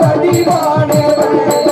வடிவானவன்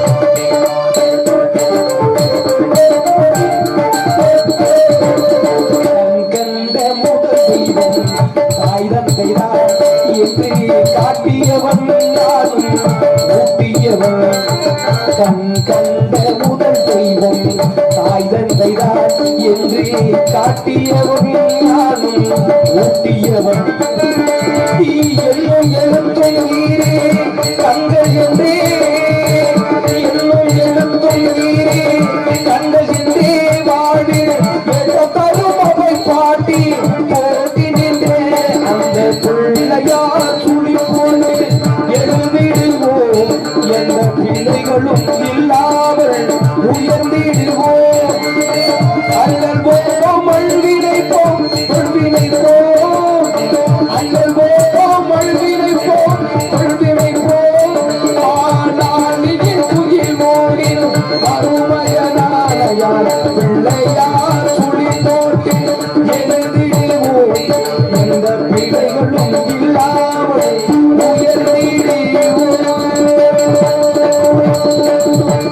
முதல் செய்தார் என்று காட்டியவன் நானும் ஊட்டியவன் கண் கண்ட முதல் தெய்வம் தாய்தன் செய்தார் என்று காட்டியவன் ஊட்டியவன் நீ என்றே என்றே வாழ்வில் பாட்டி. எழுந்திடுவோம் எந்த பிள்ளைகளும் இல்லாமல் உயர்ந்திடுவோம். அல்லல் போம் அழ்வினை போம் அல்லல் ஆனாலின் துயில் பிள்ளையார் சுழி உயர்ந்திடுவோம்